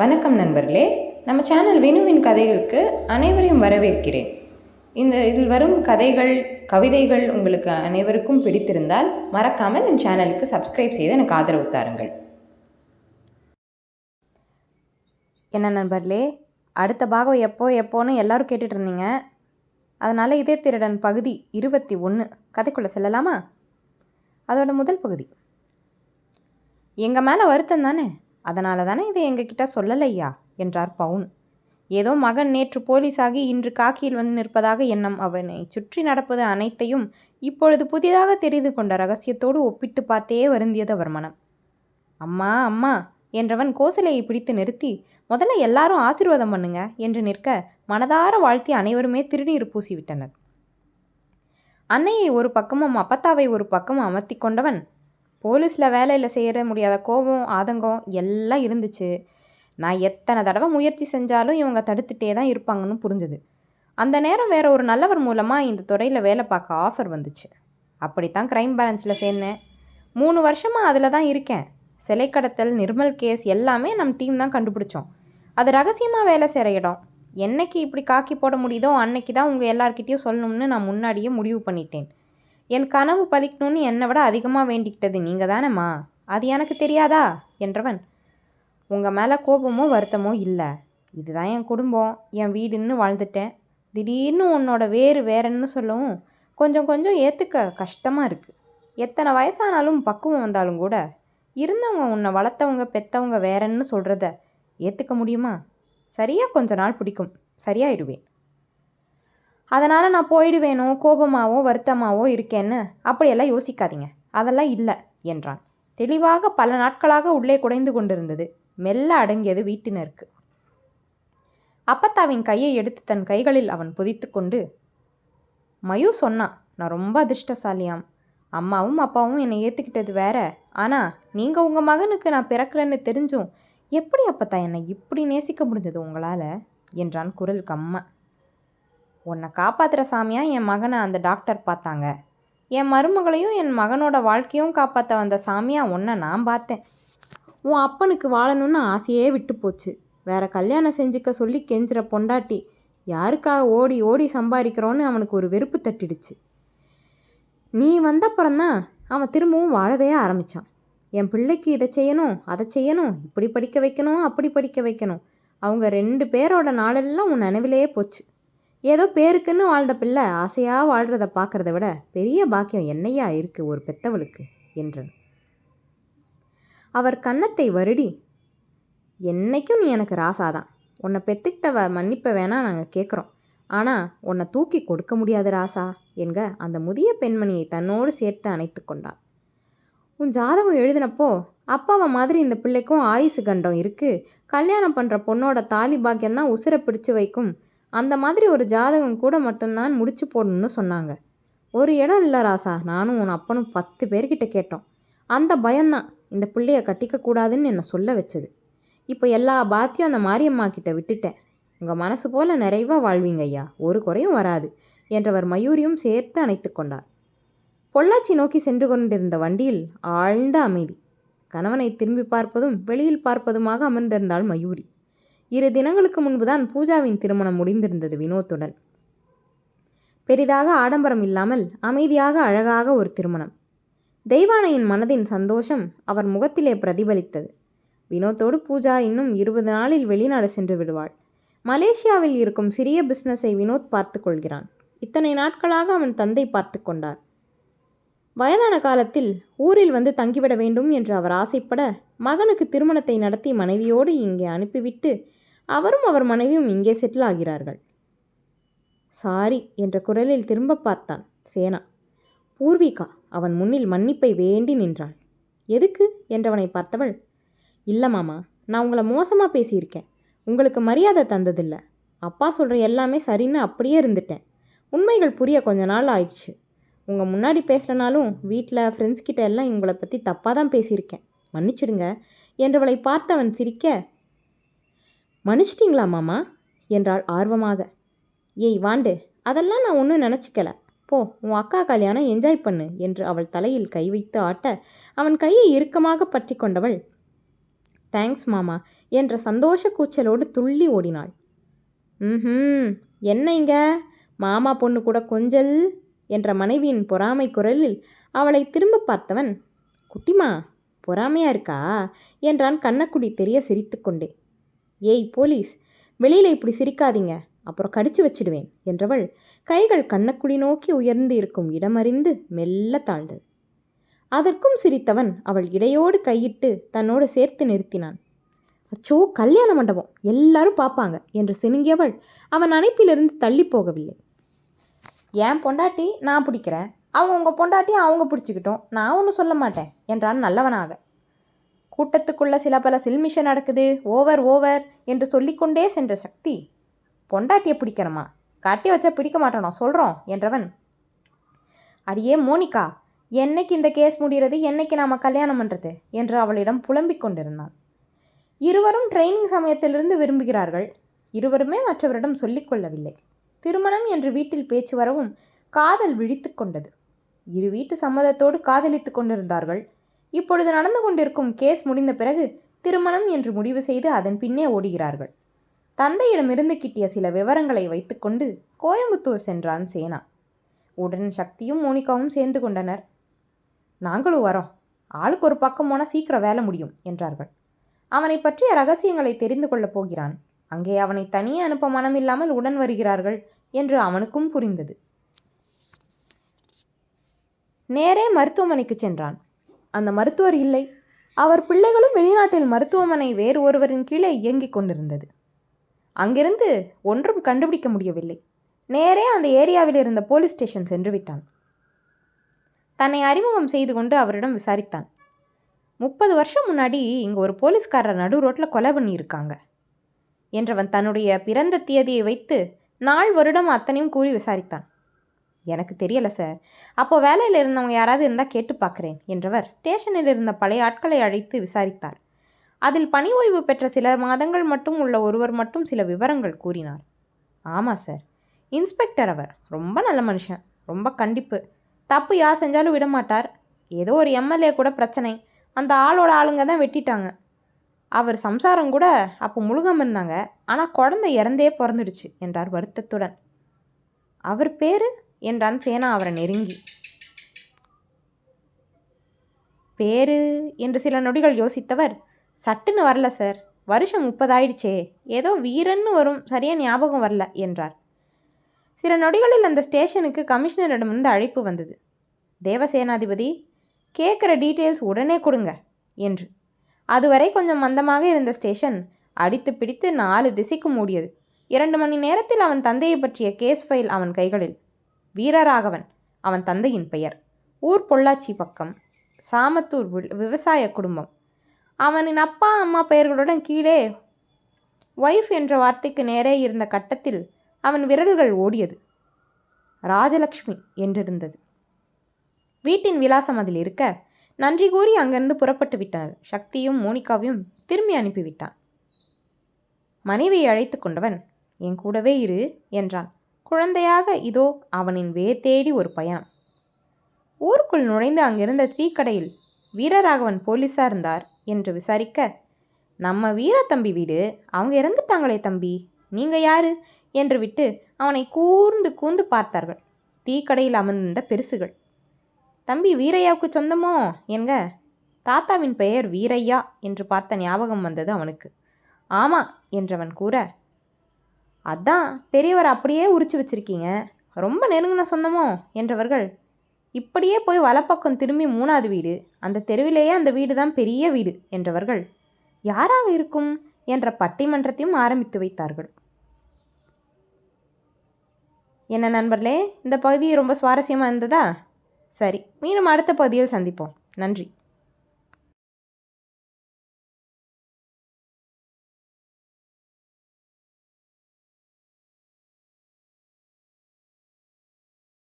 வணக்கம் நண்பர்களே. நம்ம சேனல் வினுவின் கதைகளுக்கு அனைவரையும் வரவேற்கிறேன். இந்த இதில் வரும் கதைகள் கவிதைகள் உங்களுக்கு அனைவருக்கும் பிடித்திருந்தால் மறக்காமல் என் சேனலுக்கு சப்ஸ்கிரைப் செய்து எனக்கு ஆதரவு தாருங்கள். என்ன நண்பர்களே அடுத்த பாகம் எப்போ எப்போன்னு எல்லாரும் கேட்டுட்டு இருந்தீங்க அதனால் இதே திருடன் பகுதி இருபத்தி ஒன்று கதைக்குள்ளே செல்லலாமா? அதோட முதல் பகுதி. எங்கள் மேலே வருத்தம் தானே? அதனால தானே இதை எங்ககிட்ட சொல்லலையா? என்றார் பவுன். ஏதோ மகன் நேற்று போலீஸாகி இன்று காக்கியில் வந்து நிற்பதாக எண்ணம் அவனை சுற்றி நடப்பது அனைத்தையும் இப்பொழுது புதிதாக தெரிந்து கொண்ட ரகசியத்தோடு ஒப்பிட்டு பார்த்தே வருந்தியது அவர் மனம். அம்மா அம்மா என்றவன் கோசலையை பிடித்து நிறுத்தி முதல்ல எல்லாரும் ஆசிர்வாதம் பண்ணுங்க என்று நிற்க மனதார வாழ்த்தி அனைவருமே திருநீர் பூசிவிட்டனர். அன்னையை ஒரு பக்கமும் அப்பத்தாவை ஒரு பக்கமும் அமர்த்தி கொண்டவன் போலீஸில் வேலையில் செய்ய முடியாத கோபம் ஆதங்கம் எல்லாம் இருந்துச்சு. நான் எத்தனை தடவை முயற்சி செஞ்சாலும் இவங்க தடுத்துட்டே தான் இருப்பாங்கன்னு புரிஞ்சுது. அந்த நேரம் வேற ஒரு நல்லவர் மூலமாக இந்த துறையில் வேலை பார்க்க ஆஃபர் வந்துச்சு. அப்படித்தான் க்ரைம் பிரான்ச்சில் சேர்ந்தேன். மூணு வருஷமாக அதில் தான் இருக்கேன். சிலை கடத்தல் நிர்மல் கேஸ் எல்லாமே நம் டீம் தான் கண்டுபிடிச்சோம். அது ரகசியமாக வேலை செய்கிற இடம். என்னைக்கு இப்படி காக்கி போட முடியுதோ அன்னைக்கு தான் உங்கள் எல்லார்கிட்டேயும் சொல்லணும்னு நான் முன்னாடியே முடிவு பண்ணிட்டேன். என் கனவு பலிக்கணும்னு என்னை விட அதிகமாக வேண்டிக்கிட்டது நீங்கள் தானேம்மா அது எனக்கு தெரியாதா? என்றவன் உங்கள் மேலே கோபமோ வருத்தமோ இல்லை. இதுதான் என் குடும்பம். என் வீடுன்னு வாழ்ந்துட்டேன். திடீர்னு உன்னோட வேறு வேறன்னு சொல்லவும் கொஞ்சம் கொஞ்சம் ஏற்றுக்க கஷ்டமாக இருக்குது எத்தனை வயசானாலும் பக்குவம் வந்தாலும் கூட இருந்தவங்க உன்னை வளர்த்தவங்க பெற்றவங்க வேறன்னு சொல்கிறத ஏற்றுக்க முடியுமா? சரியாக கொஞ்ச நாள் பிடிக்கும். சரியாயிடுவேன். அதனால் நான் போயிடுவேனோ கோபமாவோ வருத்தமாவோ இருக்கேன்னு அப்படியெல்லாம் யோசிக்காதீங்க. அதெல்லாம் இல்லை என்றான். தெளிவாக பல நாட்களாக உள்ளே குடைந்து கொண்டிருந்தது. மெல்ல அடங்கியது வீட்டினருக்கு. அப்பத்தாவின் கையை எடுத்து தன் கைகளில் அவன் புதித்து கொண்டு மயு சொன்னான் நான் ரொம்ப அதிர்ஷ்டசாலியாம். அம்மாவும் அப்பாவும் என்னை ஏற்றுக்கிட்டது வேற. ஆனால் நீங்கள் உங்கள் மகனுக்கு நான் பிறக்கலன்னு தெரிஞ்சும் எப்படி அப்பத்தா என்னை இப்படி நேசிக்க முடிஞ்சது உங்களால்? என்றான் குரல் கம்ம. உன்னை காப்பாற்றுற சாமியா என் மகனை அந்த டாக்டர் பார்த்தாங்க. என் மருமகளையும் என் மகனோட வாழ்க்கையும் காப்பாற்ற வந்த சாமியா உன்னை நான் பார்த்தேன். உன் அப்பனுக்கு வாழணும்னு ஆசையே விட்டு போச்சு. வேற கல்யாணம் செஞ்சுக்க சொல்லி கெஞ்சுற பொண்டாட்டி யாருக்காக ஓடி ஓடி சம்பாதிக்கிறோன்னு அவனுக்கு ஒரு வெறுப்பு தட்டிடுச்சு. நீ வந்தப்புறம்தான் அவன் திரும்பவும் வாழவே ஆரம்பித்தான் என் பிள்ளைக்கு இதை செய்யணும் அதை செய்யணும் இப்படி படிக்க வைக்கணும் அப்படி படிக்க வைக்கணும். அவங்க ரெண்டு பேரோட நாளெல்லாம் உன் நினைவிலேயே போச்சு. ஏதோ பேருக்குன்னு வாழ்ந்த பிள்ளை ஆசையாக வாழ்கிறத பார்க்குறத விட பெரிய பாக்கியம் என்னையா இருக்குது ஒரு பெத்தவளுக்கு? என்றான். அவர் கன்னத்தை வருடி என்னைக்கும் நீ எனக்கு ராசாதான். உன்னை பெற்றுக்கிட்டவ மன்னிப்ப வேணா நாங்கள் கேட்குறோம் ஆனால் உன்னை தூக்கி கொடுக்க முடியாது ராசா என்க அந்த முதிய பெண்மணியை தன்னோடு சேர்த்து அணைத்து கொண்டாள். உன் ஜாதகம் எழுதினப்போ அப்பாவை மாதிரி இந்த பிள்ளைக்கும் ஆயுசு கண்டம் இருக்குது கல்யாணம் பண்ணுற பொண்ணோட தாலி பாக்கியம்தான் உசுரை பிடிச்சு வைக்கும். அந்த மாதிரி ஒரு ஜாதகம் கூட மட்டும்தான் முடிச்சு போடணும்னு சொன்னாங்க. ஒரு இடம் இல்லை ராசா நானும் உன் அப்பனும் பத்து பேர்கிட்ட கேட்டோம். அந்த பயம்தான். இந்த பிள்ளைய கட்டிக்க கூடாதுன்னு என்னை சொல்ல வச்சது. இப்போ எல்லா பாத்தியும் அந்த மாரியம்மா கிட்ட விட்டுட்டேன். உங்கள் மனசு போல் நிறைவாக வாழ்வீங்க ஐயா. ஒரு குறையும் வராது. என்றவர் மயூரியும் சேர்த்து அணைத்து கொண்டார். பொள்ளாச்சி நோக்கி சென்று கொண்டிருந்த வண்டியில் ஆழ்ந்த அமைதி. கணவனை திரும்பி பார்ப்பதும் வெளியில் பார்ப்பதுமாக அமர்ந்திருந்தாள் மயூரி. இரு தினங்களுக்கு முன்புதான் பூஜாவின் திருமணம் முடிந்திருந்தது வினோத்துடன். பெரிதாக ஆடம்பரம் இல்லாமல் அமைதியாக அழகாக ஒரு திருமணம். தெய்வானையின் மனதின் சந்தோஷம் அவர் முகத்திலே பிரதிபலித்தது. வினோத்தோடு பூஜா இன்னும் இருபது நாளில் வெளிநாடு சென்று விடுவாள். மலேசியாவில் இருக்கும் சிறிய பிஸ்னஸை வினோத் பார்த்து கொள்கிறான். இத்தனை நாட்களாக அவன் தந்தை பார்த்து கொண்டார் வயதான காலத்தில் ஊரில் வந்து தங்கிவிட வேண்டும் என்று அவர் ஆசைப்பட மகனுக்கு திருமணத்தை நடத்தி மனைவியோடு இங்கே அனுப்பிவிட்டு அவரும் அவர் மனைவியும் இங்கே செட்டில் ஆகிறார்கள். சாரி என்ற குரலில் திரும்ப பார்த்தான் சேனா. பூர்விகா அவன் முன்னில் மன்னிப்பை வேண்டி நின்றாள். எதுக்கு? என்றவனை பார்த்தவள் இல்லை மாமா நான் உங்களை மோசமாக பேசியிருக்கேன். உங்களுக்கு மரியாதை தந்ததில்லை. அப்பா சொல்கிற எல்லாமே சரின்னு அப்படியே இருந்துட்டேன். உண்மைகள் புரிய கொஞ்ச நாள் ஆயிடுச்சு. உங்கள் முன்னாடி பேசுகிறனாலும் வீட்டில் ஃப்ரெண்ட்ஸ் கிட்ட எல்லாம் உங்களை பற்றி தப்பாக தான் பேசியிருக்கேன். மன்னிச்சிடுங்க என்றவளை பார்த்தவன் சிரிக்க மன்னிச்சிட்டிங்களா மாமா? என்றாள் ஆர்வமாக. ஏய் வாண்டு அதெல்லாம் நான் ஒன்றும் நினச்சிக்கல. போ உன் அக்கா கல்யாணம் என்ஜாய் பண்ணு என்று அவள் தலையில் கை வைத்து ஆட்ட அவன் கையை இறுக்கமாக பற்றி கொண்டவள். தேங்க்ஸ் மாமா என்ற சந்தோஷ கூச்சலோடு துள்ளி ஓடினாள். ம் என்ன இங்க? மாமா பொண்ணு கூட கொஞ்சல் என்ற மனைவியின் பொறாமை குரலில் அவளை திரும்ப பார்த்தவன் குட்டிமா பொறாமையா இருக்கா? என்றான் கண்ணக்குடி தெரிய சிரித்துக்கொண்டே ஏய் போலீஸ் வெளியில் இப்படி சிரிக்காதீங்க. அப்புறம் கடிச்சு வச்சிடுவேன் என்றவள் கைகள் கண்ணக்குடி நோக்கி உயர்ந்து இருக்கும் இடமறிந்து மெல்ல தாழ்ந்தது. அதற்கும் சிரித்தவன் அவள் இடையோடு கையிட்டு தன்னோடு சேர்த்து நிறுத்தினான். அச்சோ கல்யாண மண்டபம் எல்லாரும் பார்ப்பாங்க என்று சினுங்கியவள் அவன் அணைப்பிலிருந்து தள்ளி போகவில்லை. என் பொண்டாட்டி நான் பிடிக்கிறேன். அவங்க உங்கள் பொண்டாட்டி அவங்க பிடிச்சிக்கிட்டோம். நான் ஒன்றும் சொல்ல மாட்டேன் என்றான் நல்லவனாக. கூட்டத்துக்குள்ள சில பல சில்மிஷம் நடக்குது. ஓவர் ஓவர் என்று சொல்லிக்கொண்டே சென்ற சக்தி பொண்டாட்டியை பிடிக்கிறமா காட்டி வச்சா பிடிக்க மாட்டானோ? சொல்கிறோம் என்றவன் அடியே மோனிகா என்னைக்கு இந்த கேஸ் முடிகிறது? என்னைக்கு நாம் கல்யாணம் பண்ணுறது என்று அவளிடம் புலம்பிக் கொண்டிருந்தான். இருவரும் ட்ரைனிங் சமயத்திலிருந்து விரும்புகிறார்கள். இருவருமே மற்றவரிடம் சொல்லிக் கொள்ளவில்லை. திருமணம் என்று வீட்டில் பேச்சு வரவும் காதல் விழித்து கொண்டது. இரு வீட்டு சம்மதத்தோடு காதலித்து கொண்டிருந்தார்கள். இப்பொழுது நடந்து கொண்டிருக்கும் கேஸ் முடிந்த பிறகு திருமணம் என்று முடிவு செய்து அதன் பின்னே ஓடுகிறார்கள். தந்தையிடமிருந்து கிட்டிய சில விவரங்களை வைத்துக்கொண்டு கோயம்புத்தூர் சென்றான் சேனா. உடன் சக்தியும் மோனிகாவும் சேர்ந்து கொண்டனர். நாங்களும் வரோம். ஆளுக்கு ஒரு பக்கம் போனால் சீக்கிரம் வேலை முடியும் என்றார்கள். அவனை பற்றிய ரகசியங்களை தெரிந்து கொள்ளப் போகிறான். அங்கே அவனை தனியே அனுப்ப மனமில்லாமல் உடன் வருகிறார்கள் என்று அவனுக்கும் புரிந்தது. நேரே மருத்துவமனைக்கு சென்றான். அந்த மருத்துவர் இல்லை. அவர் பிள்ளைகளும் வெளிநாட்டில் மருத்துவமனை வேறு ஒருவரின் கீழே இயங்கிக் கொண்டிருந்தது. அங்கிருந்து ஒன்றும் கண்டுபிடிக்க முடியவில்லை. நேரே அந்த ஏரியாவில் இருந்த போலீஸ் ஸ்டேஷன் சென்று விட்டான். தன்னை அறிமுகம் செய்து கொண்டு அவரிடம் விசாரித்தான். முப்பது வருஷம் முன்னாடி இங்கே ஒரு போலீஸ்காரர் நடு ரோட்டில் கொலை பண்ணியிருக்காங்க என்றவன் தன்னுடைய பிறந்த தேதியை வைத்து நாள் வருடம் அத்தனையும் கூறி விசாரித்தான். எனக்கு தெரியல சார் அப்போ வேலையில் இருந்தவங்க யாராவது இருந்தால் கேட்டு பார்க்குறேன் என்றவர் ஸ்டேஷனில் இருந்த பழைய ஆட்களை அழைத்து விசாரித்தார். அதில் பணி ஓய்வு பெற்ற சில மாதங்கள் மட்டும் உள்ள ஒருவர் மட்டும் சில விவரங்கள் கூறினார். ஆமாம் சார் இன்ஸ்பெக்டர் அவர். ரொம்ப நல்ல மனுஷன். ரொம்ப கண்டிப்பு. தப்பு யார் செஞ்சாலும் விட மாட்டார். ஏதோ ஒரு எம்எல்ஏ கூட பிரச்சனை. அந்த ஆளோட ஆளுங்க தான் வெட்டிட்டாங்க. அவர் சம்சாரம் கூட அப்போ முழுகாம இருந்தாங்க. ஆனால் குழந்தை இறந்தே பிறந்துடுச்சு என்றார் வருத்தத்துடன். அவர் பேரு? என்றான் சேனா அவரை நெருங்கி. பேரு என்று சில நொடிகள் யோசித்தவர். சட்டுன்னு வரல சார். வருஷம் முப்பதாயிடுச்சே. ஏதோ வீரன்னு வரும். சரியா ஞாபகம் வரல என்றார். சில நொடிகளில் அந்த ஸ்டேஷனுக்கு கமிஷனரிடமிருந்து அழைப்பு வந்தது. தேவசேனாதிபதி கேட்குற டீட்டெயில்ஸ் உடனே கொடுங்க என்று. அதுவரை கொஞ்சம் மந்தமாக இருந்த ஸ்டேஷன் அடித்து பிடித்து நாலு திசைக்கு மூடியது. இரண்டு மணி நேரத்தில் அவன் தந்தையை பற்றிய கேஸ் ஃபைல் அவன் கைகளில். வீரராகவன் அவன் தந்தையின் பெயர். ஊர் பொள்ளாச்சி பக்கம் சாமத்தூர் வி- விவசாய குடும்பம். அவனின் அப்பா அம்மா பெயர்களுடன் கீழே ஒய்ஃப் என்ற வார்த்தைக்கு நேரே இருந்த கட்டத்தில் அவன் விரல்கள் ஓடியது. ராஜலக்ஷ்மி என்றிருந்தது. வீட்டின் விலாசம் அதில் இருக்க நன்றி கூறி அங்கிருந்து புறப்பட்டு விட்டனர் சக்தியும் மோனிகாவையும் திரும்பி அனுப்பிவிட்டான். மனைவியை அழைத்து கொண்டவன் என் கூடவே இரு என்றான். குழந்தையாக இதோ அவனின் வேர் தேடி ஒரு பயணம். ஊருக்குள் நுழைந்து அங்கிருந்த டீக்கடையில் வீரராகவன் போலீஸா இருந்தார் என்று விசாரிக்க நம்ம வீரத்தம்பி வீடு அவங்க இறந்துட்டாங்களே தம்பி நீங்க யாரு? என்று விட்டு அவனை கூர்ந்து கூர்ந்து பார்த்தார்கள் டீக்கடையில் அமர்ந்திருந்த பெருசுகள். தம்பி வீரையாவுக்கு சொந்தமோ? என்க தாத்தாவின் பெயர் வீரையா என்று பார்த்த ஞாபகம் வந்தது அவனுக்கு. ஆமா என்றவன் கூற அதான் பெரியவர் அப்படியே உரிச்சு வச்சிருக்கீங்க. ரொம்ப நெருங்கின சொந்தமோ? என்றவர்கள் இப்படியே போய் வலப்பக்கம் திரும்பி மூணாவது வீடு அந்த தெருவிலேயே அந்த வீடு தான் பெரிய வீடு என்றவர்கள் யாராக இருக்கும்? என்ற பட்டிமன்றத்தையும் ஆரம்பித்து வைத்தார்கள். என்ன நண்பர்களே இந்த பகுதி ரொம்ப சுவாரஸ்யமாக இருந்ததா? சரி மீண்டும் அடுத்த பகுதியில் சந்திப்போம். நன்றி.